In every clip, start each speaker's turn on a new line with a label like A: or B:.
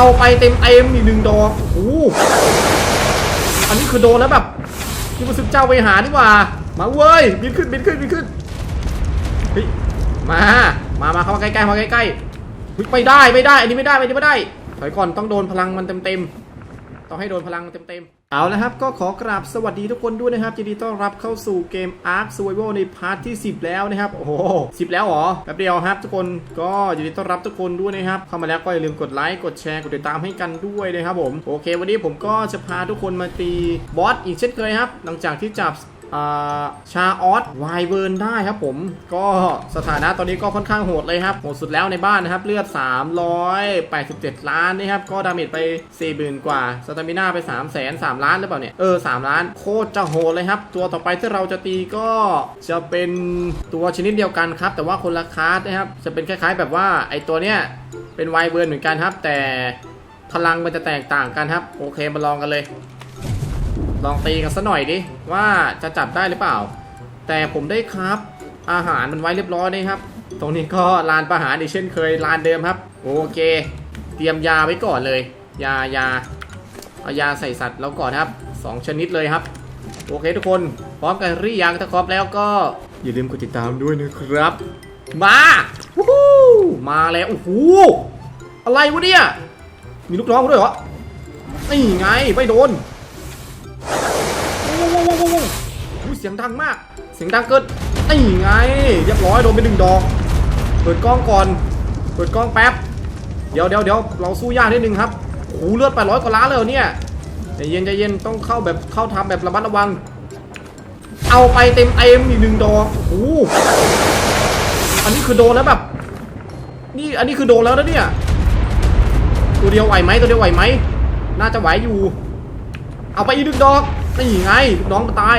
A: เอาไปเต็มเต็มอีกหนึ่งดอกโอ้โหอันนี้คือโดนแล้วแบบที่มันซึกเจ้าไปหาดีกว่า มาเว้ย บินขึ้น บินขึ้น บินขึ้นเฮ้ยมา มา มาเข้ามาใกล้ๆมาใกล้ๆไม่ได้ ไม่ได้ อันนี้ไม่ได้ อันนี้ไม่ได้ ถอยก่อน ต้องโดนพลังมันเต็มๆ ต้องให้โดนพลังเต็มๆ เอาละครับก็ขอกราบสวัสดีทุกคนด้วยนะครับยินดีต้อนรับเข้าสู่เกม Ark Survival ในพาร์ทที่ 10 แล้วนะครับ โอ้โหสิแล้วเหรอแป๊บเดียวครับ ทุกคนก็ยินดีต้อนรับทุกคนด้วยนะครับเข้ามาแล้วก็อย่าลืมกดไลค์กดแชร์กดติดตามให้กันด้วยนะครับผมโอเค วันนี้ผมก็จะพาทุกคนมาตีบอสอีกเช่นเคยครับ หลังจากที่จับ ชาออสไวเวิร์นได้ครับผม ก็สถานะตอนนี้ก็ค่อนข้างโหดเลยครับ โหดสุดแล้วในบ้านนะครับ เลือด 387 ล้านนะครับ ก็ดาเมจไป 40,000 กว่า สตามิน่าไป 3 0 0 0 0 3ล้านหรือเปล่าเนี่ย เออ 3 ล้าน โคตรจะโหดเลยครับ ตัวต่อไปที่เราจะตีก็จะเป็นตัวชนิดเดียวกันครับ แต่ว่าคนละคาสนะครับ จะเป็นคล้าย ๆ แบบว่าไอตัวเนี้ยเป็นไวเวิร์นเหมือนกันครับ แต่พลังมันจะแตกต่างกันครับ โอเคมาลองกันเลย ลองตีกันสัหน่อยดิว่าจะจับได้หรือเปล่า แต่ผมได้ครับ อาหารมันไว้เรียบร้อยนะครับ ตรงนี้ก็ลานประหารอีกเช่นเคยลานเดิมครับ โอเค เตรียมยาไว้ก่อนเลย ยายาเอายาใส่สัตว์แล้วก่อนครับสองชนิดเลยครับ โอเคทุกคนพร้อมกันหรือยังถ้าครบแล้วก็อย่าลืมกดติดตามด้วยนะครับ มาวู้มาแล้วโอ้โหอะไรวะเนี่ยมีลูกน้องด้วยเหรอนี่ไงไม่โดน อ้โหโอ้เสียงดังมาก เสียงดังเกินนี่ไง เรียบร้อยโดนไปหนึ่งดอก เปิดกล้องก่อน เปิดกล้องแป๊บ เดี๋ยวเดี๋ยวเดี๋ยวเราสู้ยากนิดนึงครับโอ้เลือดไปร้อยกว่าล้านเลยเหรอเนี่ยใจเย็นใจเย็นต้องเข้าแบบเข้าทำแบบระมัดระวัง เอาไปเต็มเต็มอีกหนึ่งดอกโอ้โหอันนี้คือโดนแล้วแบบ นี่อันนี้คือโดนแล้วนะเนี่ย ตัวเดียวไหวไหมตัวเดียวไหวไหม น่าจะไหวอยู่ เอาไปอีกหนึ่งดอกนี่ไงลูกน้องมันตาย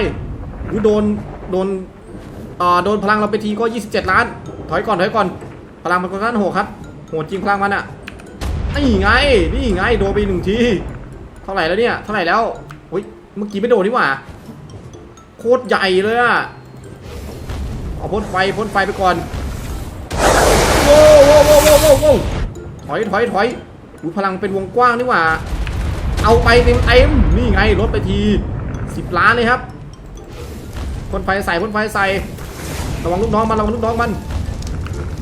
A: อุ๊ยโดนโดนอ่าโดนพลังเราไปทีก็ 27 ล้าน ถอยก่อนถอยก่อน พลังมันก็นั้นโหดครับโหดจริงพลังมันอะนี่ไงนี่ไงโดนไปหนึ่งทีเท่าไหร่แล้วเนี่ยเท่าไหร่แล้วเฮ้ยเมื่อกี้ไม่โดนนี่หว่าโคตรใหญ่เลยอะเอาพ่นไฟพ่นไฟไปก่อนโว้วโว้วโว้วโว้วโว้ถอยถอยถอยอุ๊ยพลังเป็นวงกว้างนี่หว่า เอาไปเต็มเต็มๆนี่ไงลดไปทีสิบล้านเลยครับพ่นไฟใส่พ่นไฟใส่ระวังลูกน้องมันระวังลูกน้องมัน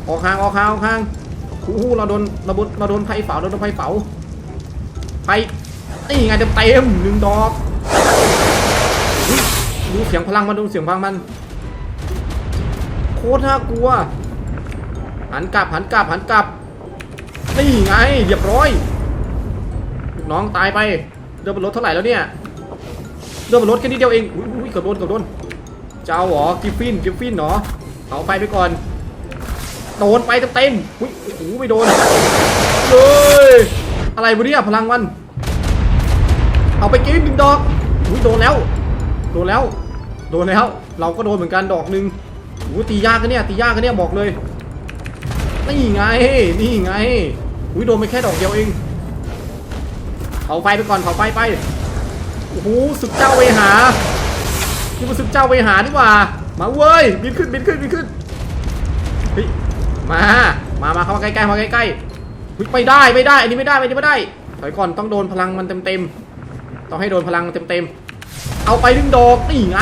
A: ออกห่างออกห่างออกห่างโอ้โหเราโดนเราโดเราโดนไฟเผาเราโดนไฟเผาไปนี่ไงเต็มเต็มๆหนึ่งดอกดูเสียงพลังมันดูเสียงพลังมันโคตรน่ากลัว หันกลับหันกลับหันกลับนี่ไงเรียบร้อย น้องตายไปเดินบนรถเท่าไหร่แล้วเนี่ยเดินบนรถแค่นิดเดียวเองอุ้ยเกือบโดนเกือบโดนเจ้าเหรอกิฟฟินกิฟฟินเหรอเอาไปไปก่อนโดนไปเต็มๆอุ้ยโอ้โหไม่โดนเลยอะไรวะเนี่ยพลังมัน เอาไปกินหนึ่งดอกอุ้ยโดนแล้ว โดนแล้ว โดนแล้ว เราก็โดนเหมือนกันดอกหนึ่งโอ้ตียากกันเนี่ยตียากกันเนี่ยบอกเลยนี่ไงนี่ไงอุ้ยโดนไปแค่ดอกเดียวเอง เผาไฟไปก่อนเผาไฟไปโอ้โหศึกเจ้าเวหานี่มันศึกเจ้าเวหาดีกว่า มาเว้ยบินขึ้นบินขึ้นบินขึ้นเฮ้ยมา มามาเข้ามาใกล้ๆมาใกล้ๆไม่ได้ไม่ได้อันนี้ไม่ได้อันนี้ไม่ได้ถอยก่อนต้องโดนพลังมันเต็มๆต้องให้โดนพลังมันเต็มๆเอาไปดึงดอกนี่ไง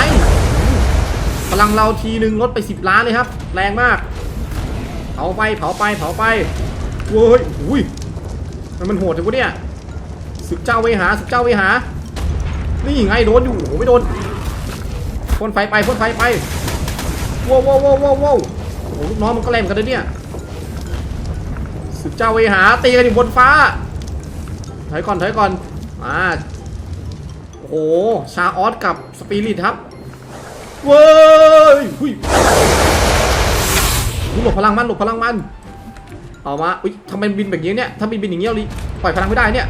A: พลังเราทีหนึ่งลดไป 10 ล้านเลยครับ แรงมาก เผาไปเผาไปเผาไปเว้ยอุ้ยมันมันโหดจังวะเนี่ย ศึกเจ้าเวหาศึกเจ้าเวหา นี่ไงโดนอยู่โอ้ไม่โดนพ่นไฟไปพ่นไฟไปว้าวว้าวว้าวว้าวโอ้ลูกน้องมันก็แรงกันเลยเนี่ยศึกเจ้าเวหาตีกันอยู่บนฟ้าถอยก่อนถอยก่อนมาโอ้โหชาออสกับสปิริตครับเว้ยหุยหลบพลังมันหลบพลังมันเอามาอุ้ยทำไมบินแบบนี้เนี่ยถ้าบินบินอย่างเงี้ยลิปล่อยพลังไม่ได้เนี่ย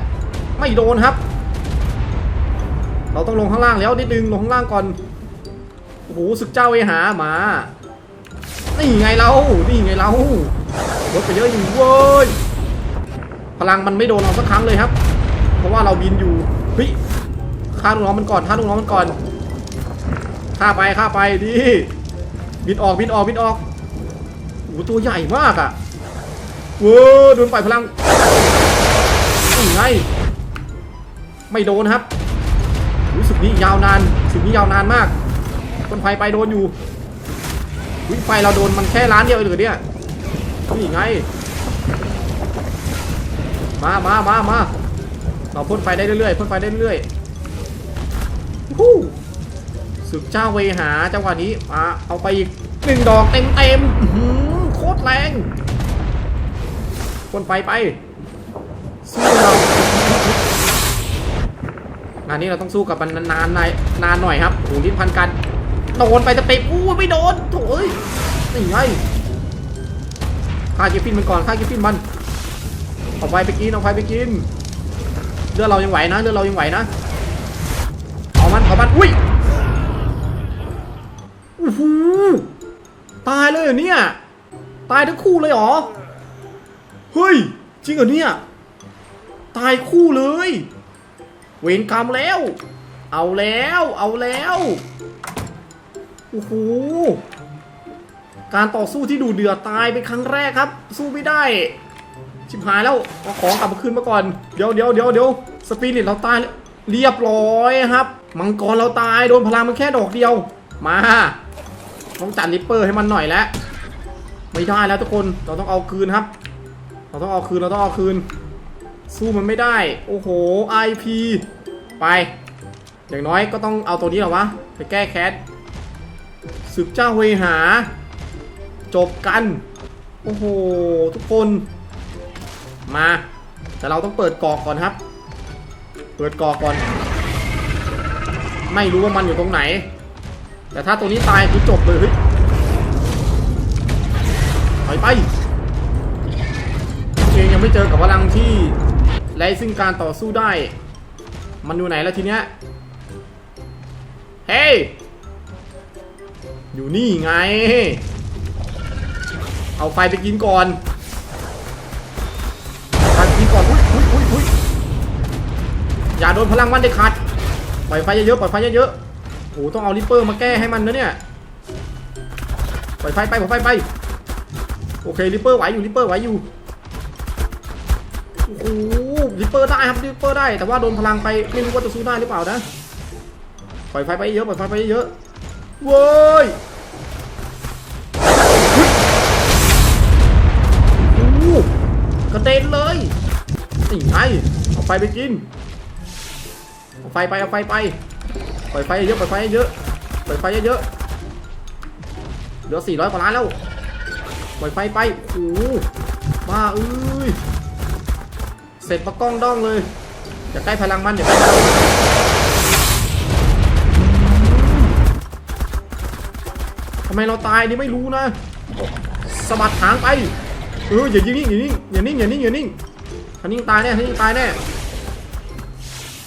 A: ไม่โดนครับ เราต้องลงข้างล่างแล้วนิดนึงลงข้างล่างก่อนโอ้โหศึกเจ้าเวหามานี่ไงเรานี่ไงเราลดไปเยอะอยู่เว้ยพลังมันไม่โดนเราสักครั้งเลยครับ เพราะว่าเราบินอยู่เฮ้ยฆ่าลูกน้องมันก่อนฆ่าลูกน้องมันก่อนฆ่าไปฆ่าไปดิบินออกบินออกบินออกโอ้โหตัวใหญ่มากอะ่ะเว้ยโดนปล่อยพลังนี่ไง ไม่โดนครับรู้สึกนี้ยาวนานสึกนี้ยาวนานมากคนไฟไปโดนอยู่วิไฟเราโดนมันแค่ล้านเดียวเองเหรือเนี่ยนี่ไง มามามามาเราพ่นไฟได้เรื่อยๆพ่นไฟได้เรื่อยๆฮู้ศึกเจ้าเวหาจังหวะนี้มาเอาไปอีกหนึ่งดอกเต็มๆโคตรแรงพ่นไฟไปสู้เรา งานนี้เราต้องสู้กับมันนานๆหน่อยนานหน่อยครับโอ้โหลิ้นพันกันโดนไปจะเตะอู้ไม่โดนโถ่เอ้ยนี่ไงฆ่าเกฟฟินมันก่อนฆ่าเกฟฟินมันเอาไฟไปกินเอาไฟไปกินเลือดเรายังไหวนะเลือดเรายังไหวนะเอามันเอามันอุ้ยโอ้โหตายเลยเหรอเนี่ยตายทั้งคู่เลยเหรอเฮ้ยจริงเหรอเนี่ยตายคู่เลย เวรกรรมแล้ว เอาแล้ว เอาแล้วโอ้โหการต่อสู้ที่ดูเดือดตายเป็นครั้งแรกครับ สู้ไม่ได้ ชิบหายแล้วเอาของกลับมาคืนมาก่อน เดี๋ยวเดี๋ยวเดี๋ยวเดี๋ยวสปิริตเราตายแล้วเรียบร้อยครับ มังกรเราตายโดนพลังมันแค่ดอกเดียว มาต้องจัดริปเปอร์ให้มันหน่อยแล้วไม่ได้แล้วทุกคนเราต้องเอาคืนครับ เราต้องเอาคืนเราต้องเอาคืน สู้มันไม่ได้ โอ้โห IP ไป อย่างน้อยก็ต้องเอาตัวนี้หรอวะ ไปแก้แค้นศึกเจ้าเวหา จบกัน โอ้โห ทุกคน มา แต่เราต้องเปิดกรอกก่อนครับ เปิดกรอกก่อน ไม่รู้ว่ามันอยู่ตรงไหน แต่ถ้าตัวนี้ตายคือจบเลยเฮ้ยถอยไปเองยังไม่เจอกับพลังที่ ไร้ซึ่งการต่อสู้ได้ มันอยู่ไหนแล้วทีเนี้ย เฮ้ย อยู่นี่ไง เอาไฟไปกินก่อนทันทีก่อนอุ้ยอุ้ยอุ้ยอุ้ยอย่าโดนพลังมันเด็ดขาด ปล่อยไฟเยอะๆ ปล่อยไฟเยอะๆ โอ้โหต้องเอาริปเปอร์มาแก้ให้มันนะเนี่ย ปล่อยไฟไป ปล่อยไฟไป โอเคริปเปอร์ไหวอยู่ริปเปอร์ไหวอยู่ โอ้โหริปเปอร์ได้ครับริปเปอร์ได้ แต่ว่าโดนพลังไปไม่รู้ว่าจะสู้ได้หรือเปล่านะปล่อยไฟไปเยอะปล่อยไฟไปเยอะเว้ยโอ้กระเด็นเลยนี่ไงเอาไฟไปกินเอาไฟไปเอาไฟไปปล่อยไฟเยอะปล่อยไฟเยอะปล่อยไฟเยอะเหลือ400กว่าล้านแล้วปล่อยไฟไปโอ้บ้าเอ้ย เสร็จประกล้องด้องเลยอย่าใกล้พลังมันอย่าใกล้พลังมันทำไมเราตายนี่ไม่รู้นะสะบัดหางไปเอออย่ายิงนิ่งอย่านิ่งอย่านิ่งอย่านิ่งอย่านิ่งท่านิ่งตายแน่ท่านิ่งตายแน่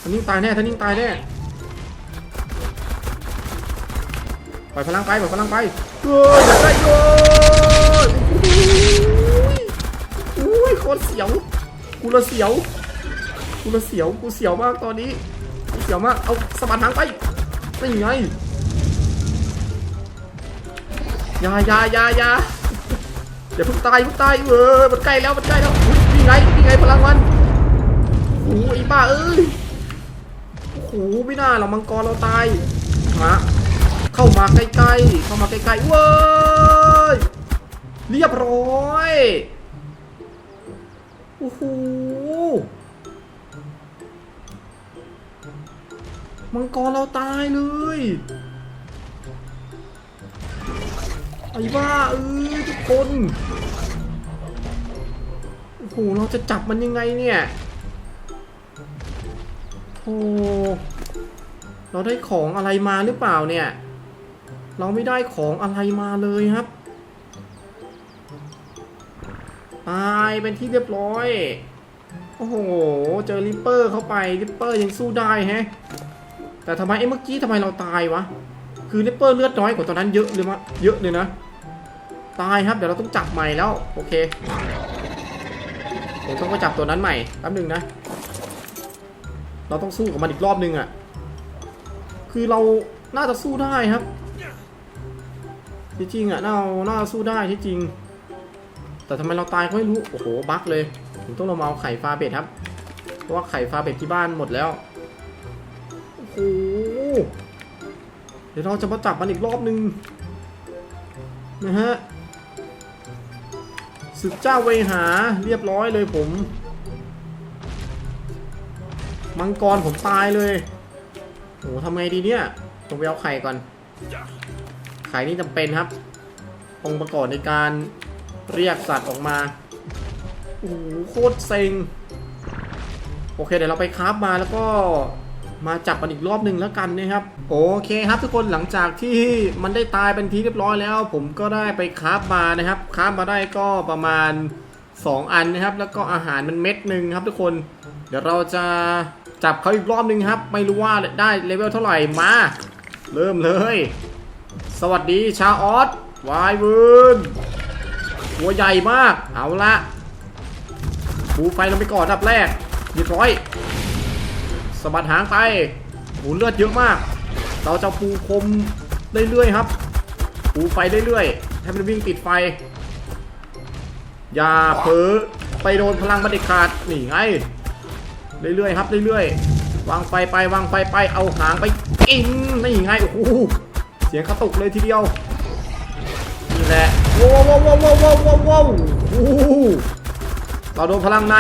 A: ท่านิ่งตายแน่ท่านิ่งตายแน่ปล่อยพลังไปปล่อยพลังไปเอออย่าได้โยนอุ้ยโคตรเสียว กูละเสียวกูละเสียวกูเสียวมากตอนนี้กูเสียวมากเอาสะบัดหางไปไม่ไงยายายายาอย่าเพิ่งตายเพิ่งตายเออมันใกล้แล้วมันใกล้แล้วนี่ไงนี่ไงพลังมันโอ้โหไอ้บ้าเอ้ยโอ้โหไม่น่าเรามังกรเราตายมาเข้ามาใกล้ๆเข้ามาใกล้ๆเว้ยเรียบร้อย โอ้โหมังกรเราตายเลยไอ้บ้าเอ้ยทุกคนโอ้โหเราจะจับมันยังไงเนี่ยโอ้เราได้ของอะไรมาหรือเปล่าเนี่ย เราไม่ได้ของอะไรมาเลยครับ ตายเป็นที่เรียบร้อย โอ้โห เจอริปเปอร์เข้าไปริปเปอร์ยังสู้ได้แฮะ แต่ทำไมไอ้เมื่อกี้ทำไมเราตายวะ คือริปเปอร์เลือดน้อยกว่าตอนนั้นเยอะเลยมะเยอะเลยนะ ตายครับเดี๋ยวเราต้องจับใหม่แล้ว โอเคผมต้องไปจับตัวนั้นใหม่แป๊บหนึงนะ เราต้องสู้กับมันอีกรอบนึงอะ่ะ คือเราน่าจะสู้ได้ครับที่จริงอะ่ะน่าน่าจะสู้ได้ที่จริง แต่ทำไมเราตายก็ไม่รู้ โอ้โห บั๊กเลย ผมต้องลงมาเอาไข่ฟาเบ็ดครับ เพราะว่าไข่ฟาเป็ดที่บ้านหมดแล้ว โอ้โห เดี๋ยวเราจะมาจับมันอีกรอบนึง นะฮะศึกเจ้าเวหาเรียบร้อยเลยผม มังกรผมตายเลยโอ้หทำไงดีเนี่ยต้องไปเอาไข่ก่อน ไข่นี่จำเป็นครับ องค์ประกอบในการ เรียกสัตว์ออกมาโอ้โหโคตรเซ็งโอเคเดี๋ยวเราไปคราฟมาแล้วก็มาจับมันอีกรอบหนึ่งแล้วกันนะครับ โอเคครับทุกคนหลังจากที่มันได้ตายเป็นทีเรียบร้อยแล้ว ผมก็ได้ไปคราฟมานะครับคราฟมาได้ก็ประมาณ 2 อันนะครับ แล้วก็อาหารมันเม็ดหนึ่งครับทุกคน เดี๋ยวเราจะจับเขาอีกรอบหนึ่งครับ ไม่รู้ว่าได้เลเวลเท่าไหร่มา เริ่มเลย สวัสดีชาออสวายเวิร์นัวใหญ่มาก เอาละปูไฟลงไปก่อนอันดับแรกเรียบร้อยสะบัดหางไปโหเลือดเยอะมาก เราจะปูคมเรื่อยๆครับ ปูไฟเรื่อยๆ ให้มันวิ่งติดไฟ อย่าเผลอไปโดนพลังบันเด็ดขาดนี่ไง เรื่อยๆครับเรื่อยๆ วางไฟไปวางไฟไป เอาหางไปกินนี่ไง โอ้โห เสียงกระตุกเลยทีเดียว ว้าวว้าวว้าวว้าวว้าวว้าวเราโดนพลังใน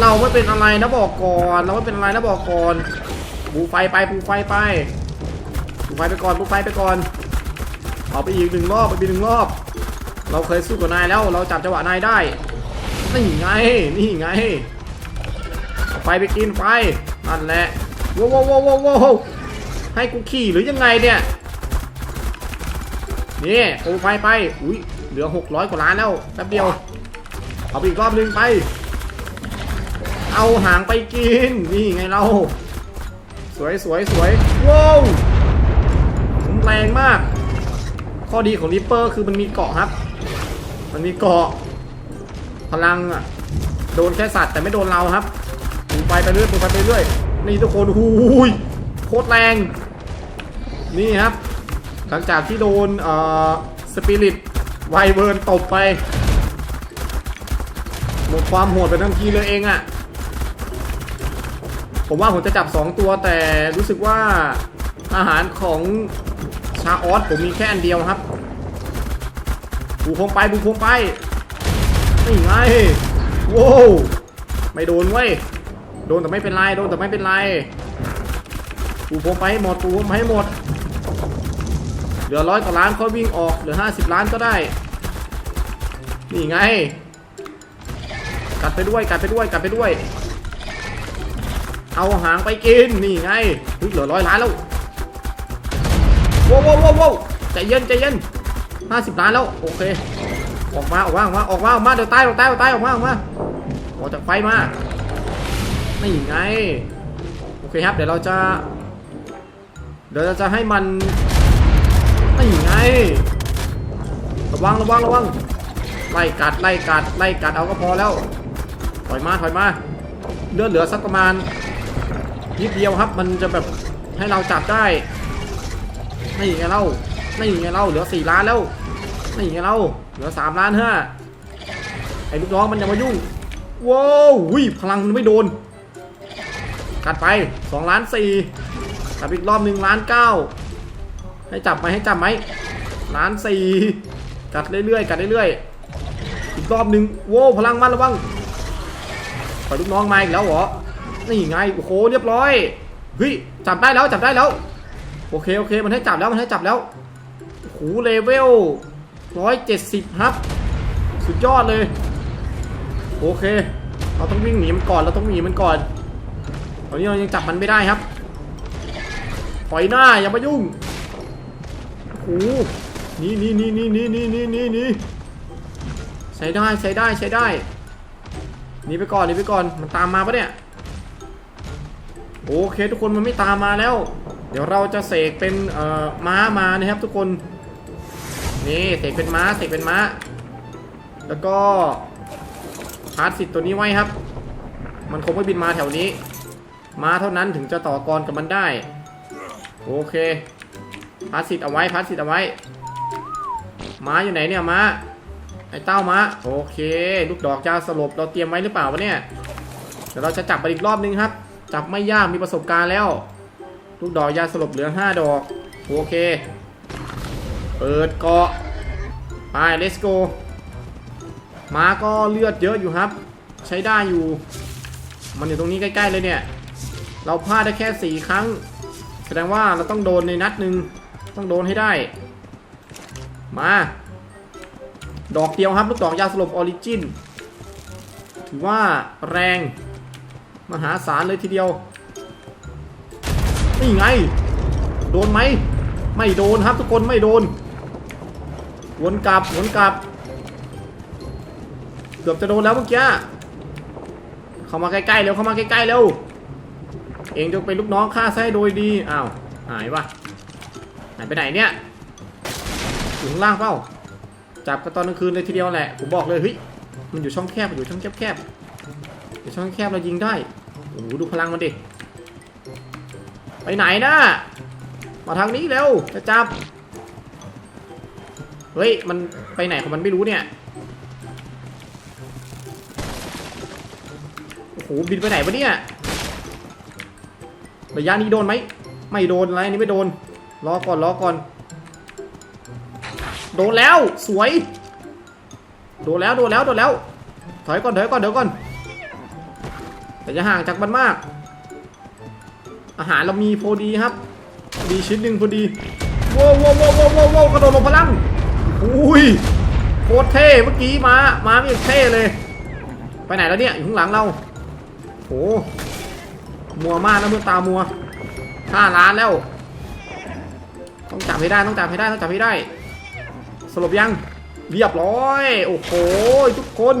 A: เราไม่เป็นอะไรนะบอกก่อน เราไม่เป็นอะไรนะบอกก่อนปูไฟไปปูไฟไปปูไฟไปก่อนปูไฟไปก่อนเอาไปอีกหนึ่งรอบไปอีกหนึ่งรอบ เราเคยสู้กับนายแล้วเราจับจังหวะนายได้นี่ไงนี่ไงไฟไปกินไฟนั่นแหละว้าวว้าวว้าวว้าวให้กูขี่หรือยังไงเนี่ยนี่ปูไฟไปอุ้ย เหลือ 600 กว่าล้านแล้วแป๊บเดียว เอาไปอีกรอบนึงไป เอาหางไปกิน นี่ไงเรา สวยสวยสวยว้าวผมแรงมาก ข้อดีของริปเปอร์คือมันมีเกาะครับ มันมีเกาะ พลังอะโดนแค่สัตว์แต่ไม่โดนเราครับปูไปไปเรื่อยปูไปไปเรื่อย นี่ทุกคนหูยโคตรแรง นี่ครับ หลังจากที่โดนเอ่อสปิริต ไวเวิร์นตบไปหมดความโหดไปทันทีเลยเองอะผมว่าผมจะจับ 2 ตัวแต่รู้สึกว่าอาหารของชาออสผมมีแค่อันเดียวครับบูพงไปบูพงไปนี่ไงโว้วไม่โดนเว้ย โดนแต่ไม่เป็นไร โดนแต่ไม่เป็นไร ปูพรมไปให้หมด ปูพรมไปให้หมด เหลือร้อยกว่าล้านค่อยวิ่งออกเหลือห้าสิบล้านก็ได้ นี่ไง กัดไปด้วยกัดไปด้วยกัดไปด้วย เอาหางไปกินนี่ไงเหลือร้อยล้านแล้วว้าวว้าวว้าวว้าวใจเย็นใจเย็นห้าสิบล้านแล้วโอเค ออกมาออกมาออกมาออกมาออกมาเดี๋ยวตายเดี๋ยวตายเดี๋ยวตายออกมาออกมาออกจากไฟมานี่ไงโอเคครับเดี๋ยวเราจะเดี๋ยวเราจะให้มัน นี่ไงระวังระวังระวังไล่กัดไล่กัดไล่กัดเอาก็พอแล้ว ถอยมาถอยมาเลือดเหลือสักประมาณนิดเดียวครับมันจะแบบให้เราจับได้นี่ไงเล่านี่ไงเล่าเหลือสี่ล้านแล้วนี่ไงเล่าเหลือสามล้านห้าไอ้ลูกน้องมันยังมายุ่งว้าววิพลังมันไม่โดน กัดไป2ล้าน4จับอีกรอบหนึ่งล้าน9 ให้จับไหมให้จับไหมล้าน4กัดเรื่อยๆกัดเรื่อยๆอีกรอบหนึ่งโว้พลังมันระวังปล่อยลูกน้องมาอีกแล้วเหรอนี่ไงโอ้โหเรียบร้อยเฮ้ยจับได้แล้วจับได้แล้ว โอเคโอเคมันให้จับแล้วมันให้จับแล้วโอ้โหเลเวล170ครับสุดยอดเลยโอเค เราต้องวิ่งหนีมันก่อนเราต้องหนีมันก่อนตอนนี้เรายังจับมันไม่ได้ครับถอยหน้าอย่ามายุ่ง หนี่นี่นี่นี่นี่นี่นี่นี่นี่ใช้ได้ใช้ได้ใช้ได้หนีไปก่อนหนีไปก่อนมันตามมาปะเนี่ยโอเคทุกคนมันไม่ตามมาแล้ว เดี๋ยวเราจะเสกเป็นเอ่อม้ามานะครับทุกคนนี่เสกเป็นม้าเสกเป็นม้า แล้วก็พาร์ทสิทธิ์ตัวนี้ไว้ครับ มันคงไม่บินมาแถวนี้ ม้าเท่านั้นถึงจะต่อกรกับมันได้ โอเค พาร์ทสิทธิ์เอาไว้พาร์ทสิทธิ์เอาไว้ม้าอยู่ไหนเนี่ยม้าไอ้เต้าม้าโอเค ลูกดอกจะสลบเราเตรียมไว้หรือเปล่าวะเนี่ยเดี๋ยวเราจะจับไปอีกรอบนึงครับ จับไม่ยากมีประสบการณ์แล้ว ลูกดอกยาสลบเหลือ5ดอกโอเค เปิดเกาะไป let's go ม้าก็เลือดเยอะอยู่ครับ ใช้ได้อยู่ มันอยู่ตรงนี้ใกล้ ๆ เลยเนี่ย เราพลาดได้แค่4ครั้ง แสดงว่าเราต้องโดนในนัดหนึ่ง ต้องโดนให้ได้ มา ดอกเดียวครับ ลูกดอกยาสลบออริจิน ถือว่าแรง มหาศาลเลยทีเดียว นี่ไง โดนไหม ไม่โดนครับทุกคนไม่โดน วนกลับ วนกลับ เกือบจะโดนแล้วเมื่อกี้ เข้ามาใกล้ๆเร็ว เข้ามาใกล้ๆเร็ว เองจงเป็นลูกน้องข้าซะให้โดยดี อ้าว หายวะายไปไหนเนี่ยอยู่ข้างล่างเปล่าจับกันตอนกลางคืนเลยทีเดียวแหละผมบอกเลยเฮ้ยมันอยู่ช่องแคบอยู่ช่องแคบๆอยู่ช่องแคบเรายิงได้โอ้โหดูพลังมันดิไปไหนนะมาทางนี้เร็วจะจับเฮ้ยมันไปไหนของมันไม่รู้เนี่ยโอ้โหบินไปไหนวะเนี่ยระยะนี้โดนไหมไม่โดนอะไรนนี้ไม่โดน รอก่อนรอก่อน โดนแล้วสวย โดนแล้วโดนแล้วโดนแล้ว ถอยก่อนถอยก่อนเดี๋ยวก่อน แต่จะห่างจากมันมาก อาหารเรามีพอดีครับมีชิ้นหนึ่งพอดีว้วว้วโว้วโว้วโว้วโว้วกระโดดลงพลังอุ้ยโคตรเท่เมื่อกี้มามาไม่เท่เลย ไปไหนแล้วเนี่ยอยู่ข้างหลังเราโหมัวมากนะเมื่อตามัวห้าล้านแล้ว ต้องจับให้ได้ต้องจับให้ได้ต้องจับให้ได้ สลบยังเรียบร้อย โอ้โหทุกคน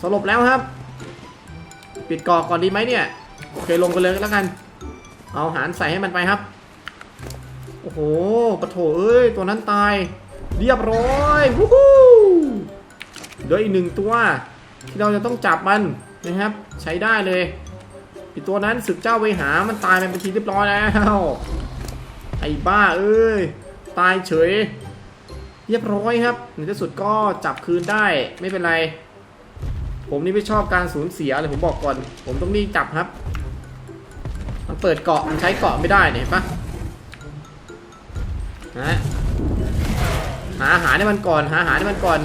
A: สลบแล้วครับ ปิดกอกก่อนดีไหมเนี่ยโอเคลงไปเลยแล้วกัน เอาหารใส่ให้มันไปครับ โอ้โหปะโถเอ้ยตัวนั้นตาย เรียบร้อยวู้ฮู้เหลืออีกหนึ่งตัว ที่เราจะต้องจับมันนะครับ ใช้ได้เลยอีกตัวนั้นศึกเจ้าไปหามันตายไปเป็นทีเรียบร้อยแล้ว ไอ้บ้าเอ้ย ตายเฉย เรียบร้อยครับในที่สุดก็จับคืนได้ไม่เป็นไร ผมนี่ไม่ชอบการสูญเสียเลยผมบอกก่อน ผมต้องรีบจับครับ มันเปิดเกาะมันใช้เกาะไม่ได้เนี่ยเห็นปะนะหาอาหารให้มันก่อน หาอาหารให้มันก่อน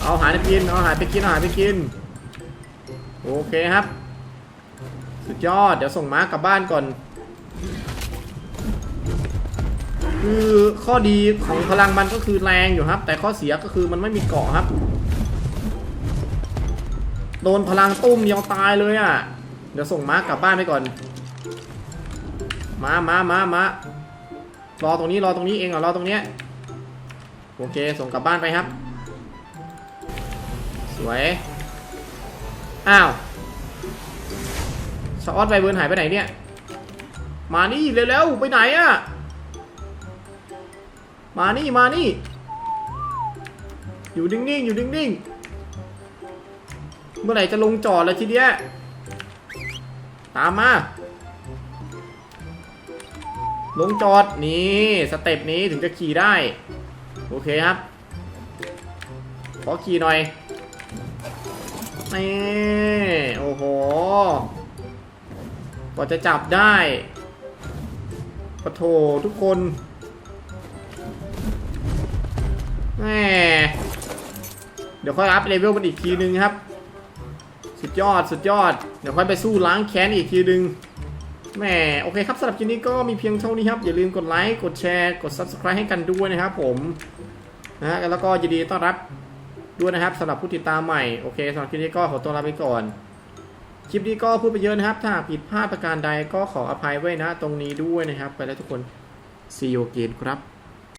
A: เอาอาหารไปกิน เอาอาหารไปกิน เอาอาหารไปกิน โอเคครับ สุดยอด เดี๋ยวส่งม้ากลับบ้านก่อน คือข้อดีของพลังมันก็คือแรงอยู่ครับ แต่ข้อเสียก็คือมันไม่มีเกาะครับ โดนพลังตุ้มเดียวตายเลยอะ เดี๋ยวส่งม้ากลับบ้านไปก่อนม้าม้าม้าม้ารอตรงนี้รอตรงนี้เองเหรอรอตรงเนี้ย โอเคส่งกลับบ้านไปครับ สวย อ้าวสออตไวเบิร์นหายไปไหนเนี่ย มานี่เร็วๆไปไหนอะ มานี่มานี่ อยู่นิ่งๆอยู่นิ่งๆเมื่อไหร่จะลงจอดลยทีเดียวตามมา ลงจอดนี่สเต็ปนี้ถึงจะขี่ได้ โอเคครับ ขอขี่หน่อยนี่โอ้โหกว่าจะจับได้ปะโถทุกคน แหมเดี๋ยวค่อยอัพเลเวลมันอีกทีนึงครับ สุดยอดสุดยอด เดี๋ยวค่อยไปสู้ล้างแค้นอีกทีนึงแหมโอเคครับสำหรับคลิปนี้ก็มีเพียงเท่านี้ครับ อย่าลืมกดไลค์กดแชร์กด Subscribe ให้กันด้วยนะครับผมนะฮะแล้วก็ยินดีต้อนรับด้วยนะครับสำหรับผู้ติดตามใหม่โอเคสำหรับคลิปนี้ก็ขอตัวลาไปก่อนคลิปนี้ก็พูดไปเยอะนะครับ ถ้าผิดพลาดประการใดก็ขออภัยไว้นะ ตรงนี้ด้วยนะครับ ไปแล้วทุกคน see you again ครับ